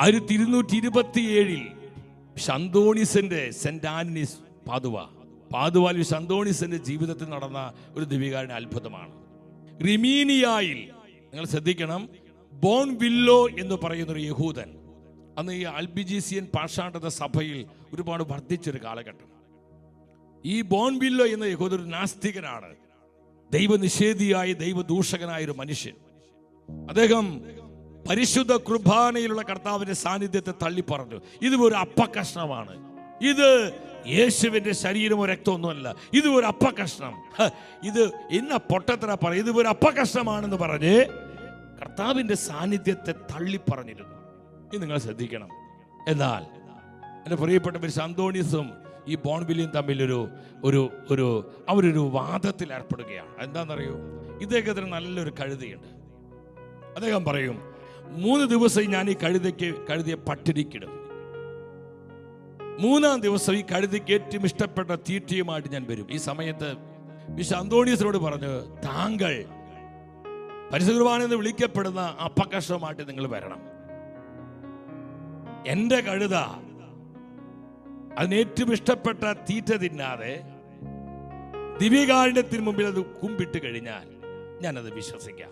ആയിരത്തി ഇരുന്നൂറ്റി ഇരുപത്തി ഏഴിൽ ഷന്തോണിസിന്റെ സെന്റ് ആനിസ് പാതുവ. പാതുവാലിൽ ഷന്തോണിസിന്റെ ജീവിതത്തിൽ നടന്ന ഒരു ദിവികാരുടെ അത്ഭുതമാണ്. റിമീനിയായിൽ നിങ്ങൾ ശ്രദ്ധിക്കണം ബോൺ വില്ലോ എന്ന് പറയുന്ന ഒരു യഹൂദൻ അന്ന് ഈ അൽബിജീസിയൻ പാഷാണ്ടത സഭയിൽ ഒരുപാട് വർദ്ധിച്ചൊരു കാലഘട്ടം. ഈ ബോൺ വില്ലോ എന്ന യഹൂദൻ ഒരു നാസ്തികനാണ്. ദൈവനിഷേധിയായ ദൈവദൂഷകനായ ഒരു മനുഷ്യൻ. അദ്ദേഹം പരിശുദ്ധ കുർബാനയിലുള്ള കർത്താവിന്റെ സാന്നിധ്യത്തെ തള്ളി പറഞ്ഞു ഇത് ഒരു അപ്പകഷ്ണമാണ് ഇത് യേശുവിന്റെ ശരീരമോ രക്തമൊന്നുമല്ല. ഇത് ഒരു അപ്പകഷ്ണം ഇത് ഇന്ന പൊട്ടത്തര പറയും ഇത് ഒരു അപ്പകഷ്ണമാണെന്ന് പറഞ്ഞ് കർത്താവിന്റെ സാന്നിധ്യത്തെ തള്ളി പറഞ്ഞിരുന്നു ഇത് നിങ്ങൾ ശ്രദ്ധിക്കണം. എന്നാൽ എന്റെ പ്രിയപ്പെട്ടവർ സന്തോണിസും ഈ ബോൺബിലിയും തമ്മിലൊരു ഒരു ഒരു അവരൊരു വാദത്തിൽ ഏർപ്പെടുകയാണ്. എന്താണെന്നറിയോ? ഇദ്ദേഹത്തിന് നല്ലൊരു കഴുതയുണ്ട്. അദ്ദേഹം പറയും മൂന്ന് ദിവസം ഞാൻ ഈ കഴുതയ്ക്ക് കഴുതിയെ പട്ടിണിക്കിടും. മൂന്നാം ദിവസം ഈ കഴുതിക്ക് ഏറ്റവും ഇഷ്ടപ്പെട്ട തീറ്റയുമായിട്ട് ഞാൻ വരും. ഈ സമയത്ത് വിശ അന്തോണീസിനോട് പറഞ്ഞു താങ്കൾ പരിശുദ്ധ വിളിക്കപ്പെടുന്ന അപ്പകഷമായിട്ട് നിങ്ങൾ വരണം. എന്റെ കഴുത അതിന് ഏറ്റവും ഇഷ്ടപ്പെട്ട തീറ്റ തിന്നാതെ ദിവ്യകാരുണ്യത്തിന് മുമ്പിൽ അത് കുമ്പിട്ട് കഴിഞ്ഞാൽ ഞാനത് വിശ്വസിക്കാം.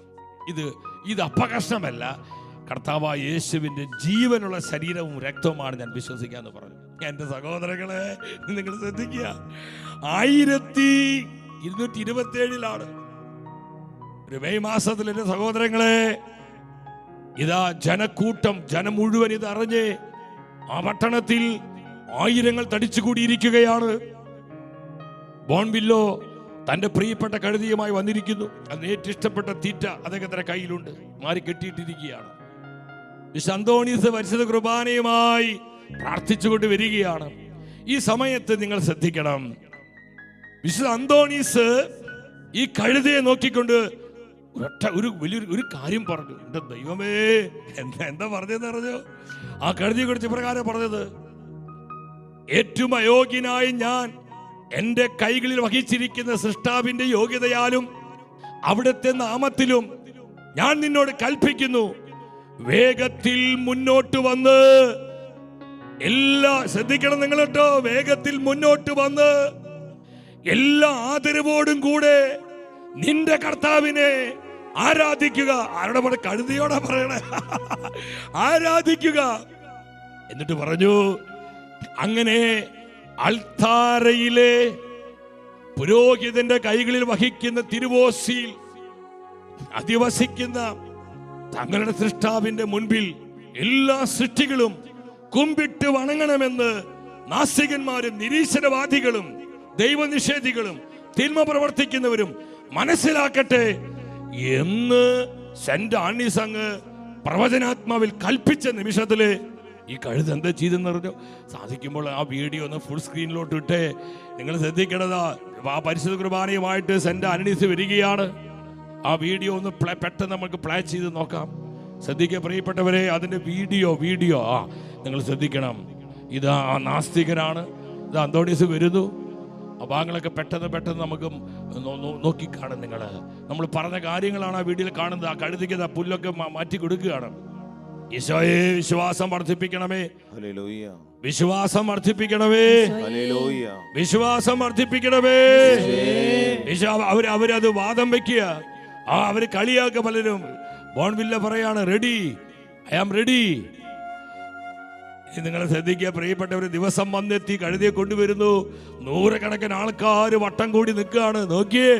ഇത് ഇത് അപകർഷമല്ല കർത്താവായ യേശുവിന്റെ ജീവനുള്ള ശരീരവും രക്തവുമാണ് ഞാൻ വിശ്വസിക്കാന്ന് പറഞ്ഞു. എന്റെ സഹോദരങ്ങളെ നിങ്ങൾ ശ്രദ്ധിക്കുക. ആയിരത്തി ഇരുന്നൂറ്റി ഇരുപത്തി ഏഴിലാണ് ഒരു മെയ് മാസത്തിൽ എന്റെ സഹോദരങ്ങളെ ഇതാ ജനക്കൂട്ടം ജനം മുഴുവൻ ഇത് അറിഞ്ഞ് ആ പട്ടണത്തിൽ ആയിരങ്ങൾ തടിച്ചുകൂടിയിരിക്കുകയാണ് ബോൺവില്ലോ തന്റെ പ്രിയപ്പെട്ട കഴുതിയുമായി വന്നിരിക്കുന്നു. അതിന് ഏറ്റവും ഇഷ്ടപ്പെട്ട തീറ്റ അദ്ദേഹത്തിന്റെ കയ്യിലുണ്ട്. മാറി കെട്ടിയിട്ടിരിക്കുകയാണ്. വിശുദ്ധ അന്തോണീസ് പരിശുദ്ധ കുർബാനയുമായി പ്രാർത്ഥിച്ചുകൊണ്ട് വരികയാണ്. ഈ സമയത്ത് നിങ്ങൾ ശ്രദ്ധിക്കണം. വിശുദ്ധ അന്തോണീസ് ഈ കഴുതയെ നോക്കിക്കൊണ്ട് ഒരൊറ്റ ഒരു വലിയൊരു ഒരു കാര്യം പറഞ്ഞു. എന്റെ ദൈവമേ എന്താ എന്താ പറഞ്ഞതെന്ന് പറഞ്ഞു ആ കഴുതിയെ കുറിച്ച് പ്രകാരം പറഞ്ഞത്. ഏറ്റവും അയോഗ്യനായി ഞാൻ എന്റെ കൈകളിൽ വഹിച്ചിരിക്കുന്ന സൃഷ്ടാവിന്റെ യോഗ്യതയാലും അവിടുത്തെ നാമത്തിലും ഞാൻ നിന്നോട് കൽപ്പിക്കുന്നു. വേഗത്തിൽ മുന്നോട്ട് വന്ന്. എല്ലാ ശ്രദ്ധിക്കണം നിങ്ങൾ കേട്ടോ വേഗത്തിൽ മുന്നോട്ട് വന്ന്. എല്ലാ ആദരവോടും കൂടെ നിന്റെ കർത്താവിനെ ആരാധിക്കുക. ആരുടെ പറ കഴുതിയോടെ പറയണേ? ആരാധിക്കുക. എന്നിട്ട് പറഞ്ഞു അങ്ങനെ അൾത്താരയിലെ പുരോഹിതന്റെ കൈകളിൽ വഹിക്കുന്ന തിരുവോസിയിൽ അധിവസിക്കുന്ന തങ്ങളുടെ സൃഷ്ടാവിന്റെ മുൻപിൽ എല്ലാ സൃഷ്ടികളും കുമ്പിട്ട് വണങ്ങണമെന്ന് നാസ്തികന്മാരും നിരീശ്വരവാദികളും ദൈവനിഷേധികളും തിന്മ പ്രവർത്തിക്കുന്നവരും മനസ്സിലാക്കട്ടെ എന്ന് സെന്റ് ആണീസ് അങ്ങ് പ്രവചനാത്മാവിൽ കൽപ്പിച്ച നിമിഷത്തിൽ ഈ കഴുത എന്താ ചെയ്തെന്ന് പറഞ്ഞു സാധിക്കുമ്പോൾ ആ വീഡിയോ ഒന്ന് ഫുൾ സ്ക്രീനിലോട്ട് ഇട്ടേ. നിങ്ങൾ ശ്രദ്ധിക്കണതാ ആ പരിശുദ്ധ കുർബാനയുമായിട്ട് സെന്റ് ആനണീസ് വരികയാണ്. ആ വീഡിയോ ഒന്ന് പ്ലേ പെട്ടെന്ന് നമുക്ക് പ്ലേ ചെയ്ത് നോക്കാം. ശ്രദ്ധിക്കുക പ്രിയപ്പെട്ടവരെ അതിന്റെ വീഡിയോ വീഡിയോ. ആ നിങ്ങൾ ശ്രദ്ധിക്കണം. ഇത് ആ നാസ്തികനാണ് ഇത് അന്തോണീസ് വരുന്നു. ആ ഭാഗങ്ങളൊക്കെ പെട്ടെന്ന് പെട്ടെന്ന് നമുക്ക് നോക്കിക്കാണും നിങ്ങൾ നമ്മൾ പറഞ്ഞ കാര്യങ്ങളാണ് ആ വീഡിയോയിൽ കാണുന്നത്. ആ കഴുതിക്ക് ആ പുല്ലൊക്കെ മാറ്റി കൊടുക്കുകയാണ്. ഈശോയെ വിശ്വാസം വർദ്ധിപ്പിക്കണമേ. വിശ്വാസം വർദ്ധിപ്പിക്കണമേ. വിശ്വാസം വർദ്ധിപ്പിക്കണമേ. അവർ അവരത് വാദം വെക്കുക. ആ അവർ കളിയാക്ക പലരും. ബോൺവില്ല പറയാണ് റെഡി ഐ ആം റെഡി. നിങ്ങൾ ശ്രദ്ധിക്കുക ഒരു ദിവസം വന്നെത്തി കഴുതിയെ കൊണ്ടുവരുന്നു. നൂറുകണക്കിന് ആൾക്കാർ വട്ടം കൂടി നിൽക്കുകയാണ്. നോക്കിയേ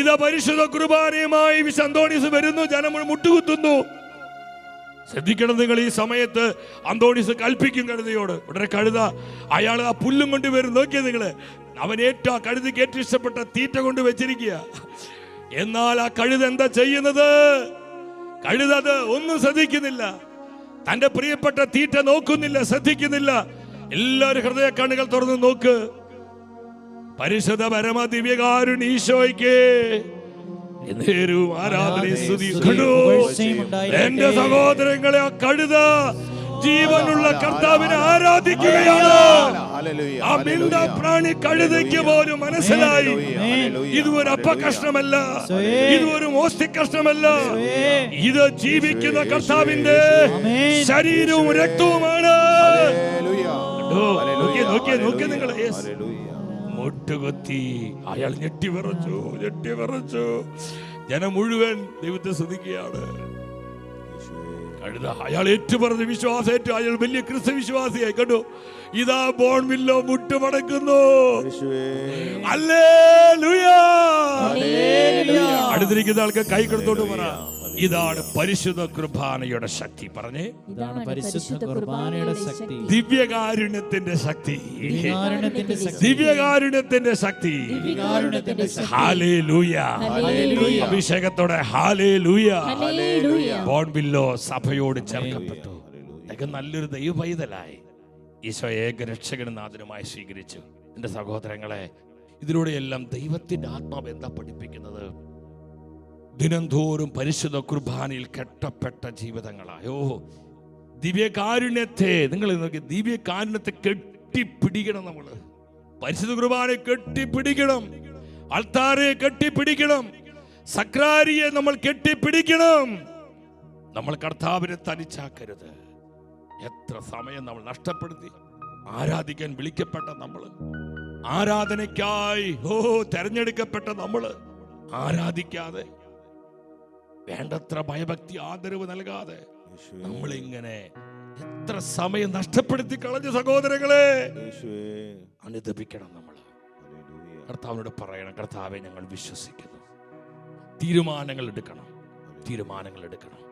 ഇത പരിശുദ്ധ കുർബാനയുമായി വിശന്തോണിസ് വരുന്നു ജനം മുട്ടുകുത്തുന്നു. ശ്രദ്ധിക്കണം നിങ്ങൾ ഈ സമയത്ത് അന്തോണിസ് കൽപ്പിക്കും കഴുതയോട്. ഉടനെ കഴുത അയാൾ ആ പുല്ലും കൊണ്ട് നോക്കിയേ നിങ്ങൾ അവൻ ഏറ്റവും കഴുതിക്ക് ഏറ്റവും ഇഷ്ടപ്പെട്ട തീറ്റ കൊണ്ട് വെച്ചിരിക്കുക. എന്നാൽ ആ കഴുത എന്താ ചെയ്യുന്നത്? കഴുത അത് ഒന്നും ശ്രദ്ധിക്കുന്നില്ല. തന്റെ പ്രിയപ്പെട്ട തീറ്റ നോക്കുന്നില്ല ശ്രദ്ധിക്കുന്നില്ല. എല്ലാവരും ഹൃദയ കണ്ണുകൾ തുറന്ന് നോക്ക്. പരിശുദ്ധ പരമ ആരാധനയും എന്റെ സഹോദരങ്ങളെ ആ കഴുത ജീവനുള്ള കർത്താവിനെ ആരാധിക്കുകയാണ്. ഹല്ലേലൂയ, ആ മിണ്ട ഹല്ലേലൂയ. പ്രാണി കഴുതയ്ക്ക് പോലും മനസ്സിലായി. ഇത് ഒരു അപ്പ കഷ്ണമല്ല. ഇത് ഒരു മോസ്തി കഷ്ണമല്ല. ഇത് ജീവിക്കുന്ന കർത്താവിന്റെ ശരീരവും രക്തവുമാണ്. നിങ്ങൾ. മുട്ടുകൊത്തി. അയാൾ ഞെട്ടി വിറച്ചു ഞെട്ടി വിറച്ചു. ജനം മുഴുവൻ ദൈവത്തെ സ്തുതിക്കുകയാണ്. കഴുത അയാൾ ഏറ്റുപറഞ്ഞ വിശ്വാസേറ്റു അയാൾ വലിയ ക്രിസ്തു വിശ്വാസിയായി കണ്ടു. ഇതാ ബോൺ ബോൺവില്ലോ മുട്ടുമടക്കുന്നു. അല്ലേ. അടുത്തിരിക്കുന്ന ആൾക്ക് കൈ കൊടുത്തോണ്ട് പറ ഇതാണ് പരിശുദ്ധ കുർബാനയുടെ ശക്തി. പറഞ്ഞേ. ഇതാണ് പരിശുദ്ധ കുർബാനയുടെ ശക്തി. ദിവ്യകാരുണ്യത്തിന്റെ ശക്തി. ദിവ്യകാരുണ്യത്തിന്റെ ശക്തി. ദിവ്യകാരുണ്യത്തിന്റെ ശക്തി. ദിവ്യകാരുണ്യത്തിന്റെ ശക്തി. ഹാലേലൂയ. ഹല്ലേലൂയ. അഭിഷേകത്തോടെ. ബോൺവില്ലോ സഭയോട് ചേർക്കപ്പെട്ടു. അതൊക്കെ നല്ലൊരു ദൈവ പൈതലായി ഈശോ ഏക രക്ഷകനും നാഥനുമായി സ്വീകരിച്ചു. എന്റെ സഹോദരങ്ങളെ ഇതിലൂടെയെല്ലാം ദൈവത്തിന്റെ ആത്മാവ് എന്താ പഠിപ്പിക്കുന്നത്? ദിനംതോറും പരിശുദ്ധ കുർബാനയിൽ കെട്ടപ്പെട്ട ജീവിതങ്ങളായോ. ദിവ്യകാരുണ്യത്തെ നിങ്ങൾ നോക്കി ദിവ്യകാരുണ്യത്തെ കെട്ടിപ്പിടിക്കണം നമ്മൾ പരിശുദ്ധ കുർബാന കെട്ടിപ്പിടിക്കണം. അൾത്താരെ കെട്ടിപ്പിടിക്കണം. സക്രാരിയെ നമ്മൾ കെട്ടിപ്പിടിക്കണം. നമ്മൾ കർത്താവിനെ തനിച്ചാക്കരുത്. എത്ര സമയം നമ്മൾ നഷ്ടപ്പെടുത്തി. ആരാധിക്കാൻ വിളിക്കപ്പെട്ട നമ്മൾ ആരാധനയ്ക്കായി ഓ തെരഞ്ഞെടുക്കപ്പെട്ട നമ്മൾ ആരാധിക്കാതെ വേണ്ടത്ര ഭയഭക്തി ആദരവ് നൽകാതെ നമ്മൾ നമ്മളിങ്ങനെ എത്ര സമയം നഷ്ടപ്പെടുത്തി കളഞ്ഞ സഹോദരങ്ങളെ. അനുദപിക്കണം നമ്മൾ കർത്താവിനോട് പറയണം കർത്താവെ ഞങ്ങൾ വിശ്വസിക്കുന്നു. തീരുമാനങ്ങൾ എടുക്കണം. തീരുമാനങ്ങൾ എടുക്കണം.